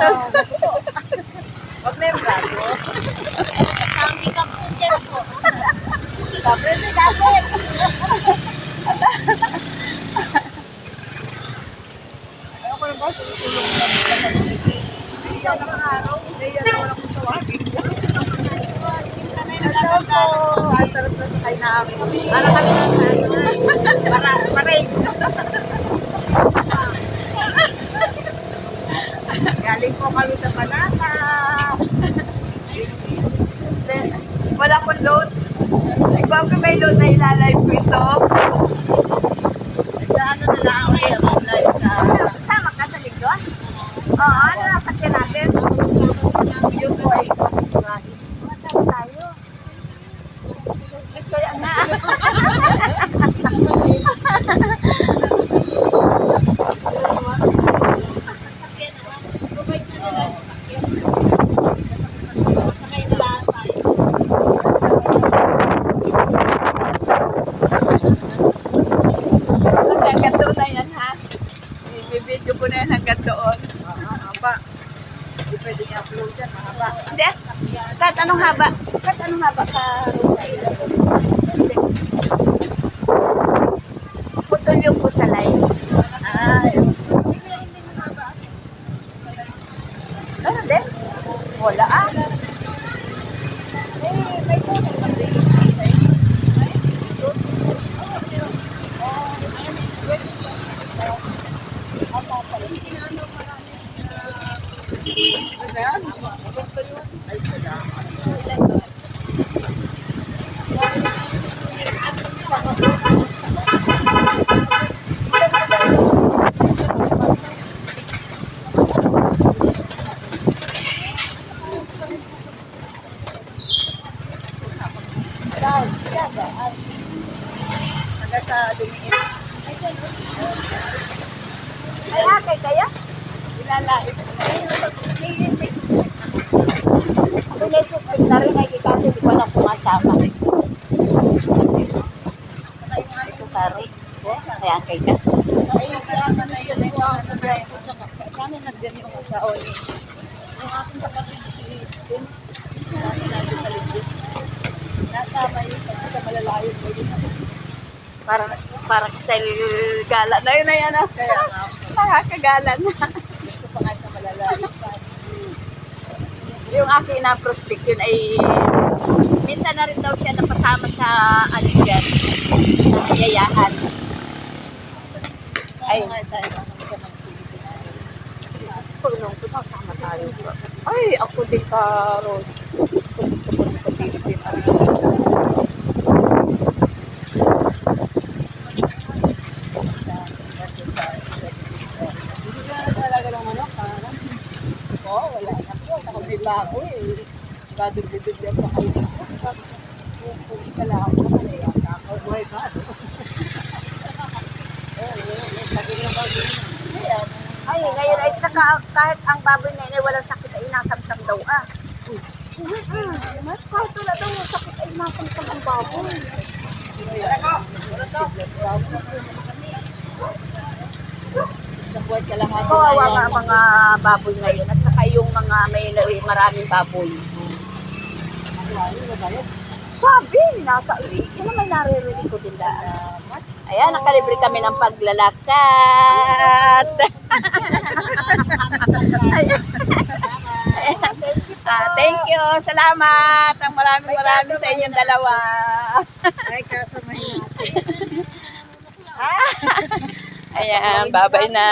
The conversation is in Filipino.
Karos. Huwag na yung braso. Ang pick-up po dyan po. Tapos si David. Ayoko na ba? Susulong na Hindi ako nakaraw. Hindi ako wala kong tawagin. Hello po. Ah, sarap na sakay namin. Para kami na sa. Para, para po kami sa Panata. Wala pong load. Ko may load na ilalive ko ito. Sa ano na lang ako eh, online sa... Sama ka sa likod? Oo, ano nasakyan natin? Yung boy. Masama tayo. Kaya nga. Sakay na lang tayo. Hanggang doon na yan ha. I-video ko na yan hanggang doon. Mahaba. Hindi pwede i-upload yan, mahaba. Hindi. Kat, anong haba? Kat, anong haba ka? Putol yung pusalay. Ay. Ano din? Wala ah. Eh, may puno ba din? Ay, kaya? Ilalait. Ako na suspect na rin ay kaso di ko alam kung asama. Ito taros. Ay, akay ka. Ay, si sa bahay po. Tsaka, sana nandyan yung asawa niya. Yung aking kapatid si Tim, natin sa likod. Nasa may sa malalayo po yun. Parang, parang style gala na yun na yan. Kaya nga, Nakakagala na. Pa nga sa malalayo. Yung aking na-prospect yun ay minsan na rin daw siya napasama sa ano dyan, sa yayahan. Ay, nga tayo ang mga ng Pilipinas. Pag nung pinasama tayo. Ay, ako din ka, Rose. Gusto ko sa Pilipinas. Hindi ka na talaga ng manok, parang. Oo, wala na Nakabila ako eh. Gadug-dudug lang pa kayo. Kung isa lang ako, kaya ako. Buhay ka. Na Ay, ngayon ay saka kahit ang baboy na yun ay walang sakit ay nasamsam daw ah. Hmm, kahit wala daw sakit ay nasamsam ang baboy. isang buwan ka lang ako. Kawawa nga ang mga baboy ngayon at saka yung mga may maraming baboy. Sabi, nasa uwi. Yun naman naririnig ko din daan. Ayan, nakalibre kami ng paglalakad. Ayan. Ah, thank you. Salamat. Ang maraming maraming sa inyong dalawa. Ay, kaso may Ayan, babay na.